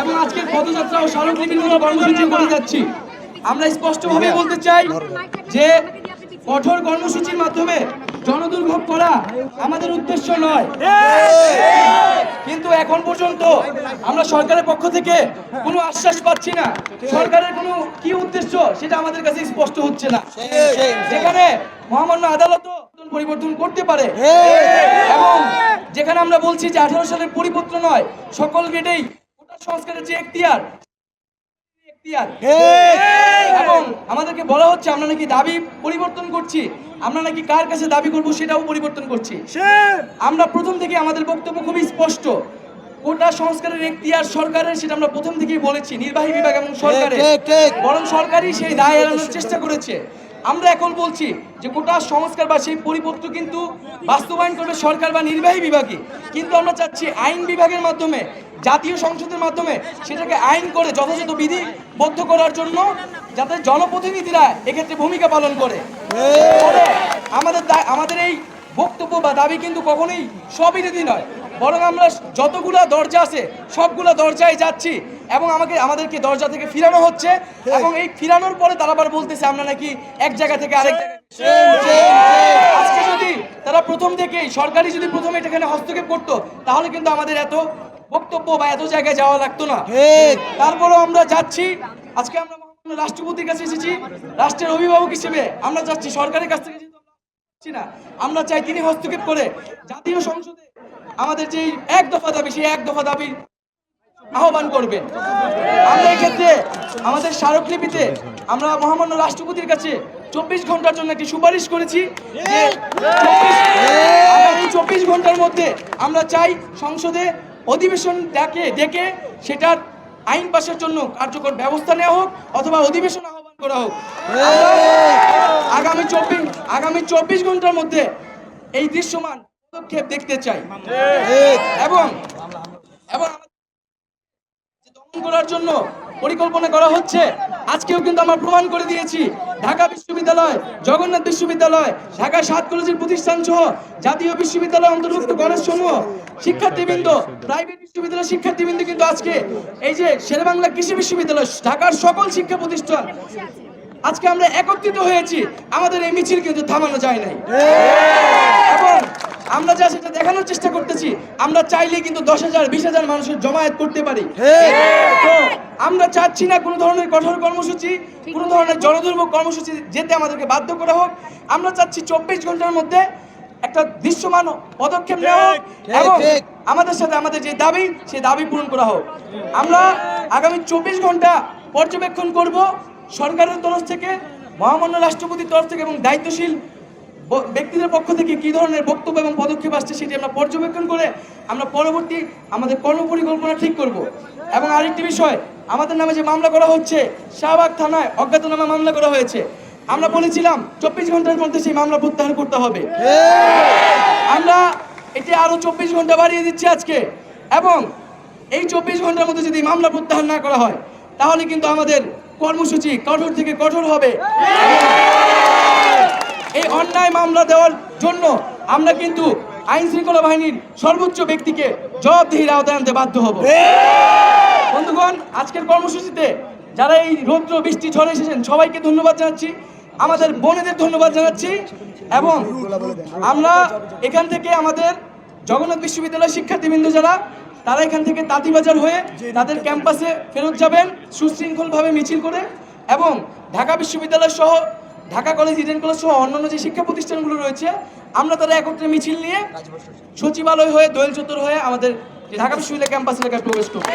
এবং আজকের পদযাত্রা ও কর্মসূচি করে যাচ্ছি। আমরা স্পষ্টভাবে বলতে চাই যে কঠোর কর্মসূচির মাধ্যমে জনদুর্ভোগ করা আমাদের উদ্দেশ্য নয়। কিন্তু এখন পর্যন্ত আমরা সরকারের পক্ষ থেকে কোনো আশ্বাস পাচ্ছি না। সরকারের কোনো কি উদ্দেশ্য সেটা আমাদের কাছে স্পষ্ট হচ্ছে না। যেখানে মহামান্য আদালতও পরিবর্তন করতে পারে। এবং যেখানে আমরা বলছি যে আঠারো সালের পরিপত্র নয়, সকল গেটেই সংস্কারের যে এখতিয়ার এখতিয়ার। আমাদেরকে বলা হচ্ছে আমরা নাকি দাবি পরিবর্তন করছি। আমরা নাকি কার কাছে দাবি করব সেটাও পরিবর্তন করছি। আমরা প্রথম থেকে আমাদের বক্তব্য খুবই স্পষ্ট। কোটা সংস্কারের এখতিয়ার সরকারের সেটা আমরা প্রথম থেকেই বলেছি। নির্বাহী বিভাগ এবং সরকারের। ঠিক, ঠিক। বরং সরকারই সেই দায় এড়ানোর চেষ্টা করেছে। আমরা এখন বলছি যে কোটা সংস্কার বা সেই পরিপত্র কিন্তু বাস্তবায়ন করবে সরকার বা নির্বাহী বিভাগই। কিন্তু আমরা চাচ্ছি আইন বিভাগের মাধ্যমে জাতীয় সংসদের মাধ্যমে সেটাকে আইন করে যথাযথ বিধিবদ্ধ করার জন্য যাতে জনপ্রতিনিধিরা এক্ষেত্রে ভূমিকা পালন করে। আমাদের আমাদের এই বক্তব্য বা দাবি কিন্তু কখনোই স্ববিরোধী নয়। বরং আমরা যতগুলা দরজা আছে সবগুলা দরজায় যাচ্ছি এবং আমাকে আমাদেরকে দরজা থেকে ফিরানো হচ্ছে এবং এই ফিরানোর পরে তারা আবার বলতেছে আমরা নাকি এক জায়গা থেকে আরেক জায়গায় আজকে যদি তারা প্রথম থেকেই সরকারি যদি প্রথমে এখানে হস্তক্ষেপ করতো তাহলে কিন্তু আমাদের এত বক্তব্য বা এত জায়গায় যাওয়া লাগতো না। তারপরেও আমরা যাচ্ছি। আজকে আমরা রাষ্ট্রপতির কাছে এসেছি। রাষ্ট্রের অভিভাবক হিসেবে আমরা যাচ্ছি, সরকারের কাছ থেকে না, আমরা চাই তিনি হস্তক্ষেপ করে জাতীয় সংসদে আমাদের যে এক দফা দাবি, সেই এক দফা দাবি আহ্বান করবেন। আমরা এই ক্ষেত্রে আমাদের স্মারকলিপিতে আমরা মহামান্য রাষ্ট্রপতির কাছে চব্বিশ ঘণ্টার জন্য একটি সুপারিশ করেছি চব্বিশ ঘণ্টার মধ্যে আমরা চাই সংসদে অধিবেশন ডাকে ডেকে সেটার আইন পাশের জন্য কার্যকর ব্যবস্থা নেওয়া হোক অথবা অধিবেশন আহ্বান করা হোক। আগামী চব্বিশ আগামী চব্বিশ ঘণ্টার মধ্যে এই দৃশ্যমান পদক্ষেপ দেখতে চাই। এবং এবং দমন করার জন্য পরিকল্পনা করা হচ্ছে, আজকেও কিন্তু আমরা প্রমাণ করে দিয়েছি। ঢাকা বিশ্ববিদ্যালয়, জগন্নাথ বিশ্ববিদ্যালয়, ঢাকা সাত কলেজের প্রতিষ্ঠান সহ জাতীয় বিশ্ববিদ্যালয় অন্তর্ভুক্ত কলেজ সমূহ শিক্ষার্থীবৃন্দ, প্রাইভেট বিশ্ববিদ্যালয় শিক্ষার্থীবৃন্দ কিন্তু আজকে এই যে শেরবাংলা কৃষি বিশ্ববিদ্যালয়, ঢাকার সকল শিক্ষা প্রতিষ্ঠান আজকে আমরা একত্রিত হয়েছি। আমাদের এই মিছিল কিন্তু থামানো যায় নাই। এবং আমরা যা সেটা দেখানোর চেষ্টা করতেছি আমরা চাইলে কিন্তু দশ হাজার বিশ হাজার মানুষের জমায়েত করতে পারি। তো আমরা চাচ্ছি না কোনো ধরনের কঠোর কর্মসূচি কোনো ধরনের জনদুর্ভোগ কর্মসূচি যেতে আমাদেরকে বাধ্য করা হোক। আমরা চাচ্ছি চব্বিশ ঘণ্টার মধ্যে একটা দৃশ্যমান পদক্ষেপ নেওয়া হোক এবং আমাদের সাথে আমাদের যে দাবি সেই দাবি পূরণ করা হোক। আমরা আগামী চব্বিশ ঘণ্টা পর্যবেক্ষণ করব। সরকারের তরফ থেকে, মহামান্য রাষ্ট্রপতির তরফ থেকে এবং দায়িত্বশীল ব্যক্তিদের পক্ষ থেকে কি ধরনের বক্তব্য এবং পদক্ষেপ আসছে সেটি আমরা পর্যবেক্ষণ করে আমরা পরবর্তী আমাদের কর্মপরিকল্পনা ঠিক করব। এবং আরেকটি বিষয়, আমাদের নামে যে মামলা করা হচ্ছে, শাহবাগ থানায় অজ্ঞাতনামা মামলা করা হয়েছে। আমরা বলেছিলাম চব্বিশ ঘণ্টার মধ্যে সেই মামলা প্রত্যাহার করতে হবে। আমরা এটি আরও চব্বিশ ঘণ্টা বাড়িয়ে দিচ্ছি আজকে। এবং এই চব্বিশ ঘণ্টার মধ্যে যদি মামলা প্রত্যাহার না করা হয়, তাহলে কিন্তু আমাদের কর্মসূচি কঠোর থেকে কঠোর হবে। এই অন্যায় মামলা দেওয়ার জন্য আমরা কিন্তু আইন শৃঙ্খলা বাহিনীর সর্বোচ্চ ব্যক্তিকে জবাবদিহির আওতায় আনতে বাধ্য হব। বন্ধুগণ, আজকের কর্মসূচিতে যারা এই রৌদ্র, বৃষ্টি, ঝড়ে এসেছেন, সবাইকে ধন্যবাদ জানাচ্ছি। আমাদের বোনেদের ধন্যবাদ জানাচ্ছি এবং আমরা এখান থেকে আমাদের জগন্নাথ বিশ্ববিদ্যালয়ের শিক্ষার্থীবৃন্দ যারা তারা এখান থেকে তাঁতিবাজার হয়ে তাদের ক্যাম্পাসে ফেরত যাবেন সুশৃঙ্খলভাবে মিছিল করে এবং ঢাকা বিশ্ববিদ্যালয় সহ ঢাকা কলেজ ইডেন কলেজ সহ অন্যান্য যে শিক্ষা প্রতিষ্ঠানগুলো রয়েছে আমরা তারা একত্রে মিছিল নিয়ে সচিবালয় হয়ে দোয়েল চত্বর হয়ে আমাদের ঢাকা বিশ্ববিদ্যালয় ক্যাম্পাস প্রবেশ করব।